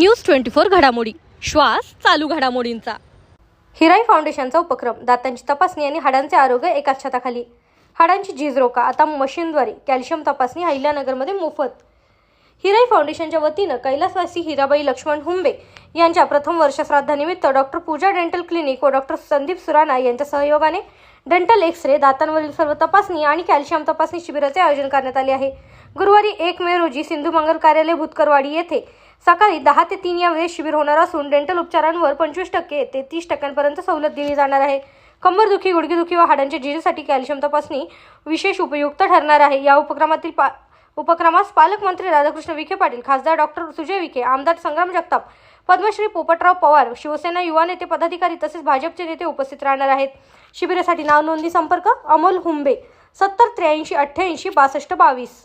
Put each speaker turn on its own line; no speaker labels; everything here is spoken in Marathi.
न्यूज ट्वेंटी फोर घडामोडी. श्वास चालू घडामोडींचा. हिराई फाउंडेशनचा उपक्रम. दातांची तपासणी आणि हाडांचे आरोग्य एकाच छताखाली. हाडांची झीज रोका आता मशीनद्वारे कॅल्शियम तपासणी अहिल्यानगरमध्ये मोफत. हिराई फाउंडेशनच्या वतीनं कैलासवासी हिराबाई लक्ष्मण हुंबे यांच्या प्रथम वर्षश्राद्धानिमित्त डॉक्टर पूजा डेंटल क्लिनिक व डॉक्टर संदीप सुराणा यांच्या सहयोगाने डेंटल एक्स रे दातांवरील सर्व तपासणी आणि कॅल्शियम तपासणी शिबिराचे आयोजन करण्यात आले आहे. गुरुवारी एक मे रोजी सिंधुमंगल कार्यालय भूतकरवाडी येथे सकाळी दहा ते तीन या वेळेस शिबिर होणार असून डेंटल उपचारांवर पंचवीस टक्के ते तीस टक्क्यांपर्यंत सवलत दिली जाणार आहे. कंबरदुखी गुडघेदुखी व हाडांच्या झिजेसाठी कॅल्शियम तपासणी विशेष उपयुक्त ठरणार आहे. या उपक्रमातील पा उपक्रमास पालकमंत्री राधाकृष्ण विखे पाटील खासदार डॉक्टर सुजय विखे आमदार संग्राम जगताप पद्मश्री पोपटराव पवार शिवसेना युवा नेते पदाधिकारी तसेच भाजपचे नेते उपस्थित राहणार आहेत. शिबिरासाठी नाव नोंदणी संपर्क अमोल हुंबे सत्तर त्र्याऐंशी अठ्ठ्याऐंशी बासष्ट बावीस.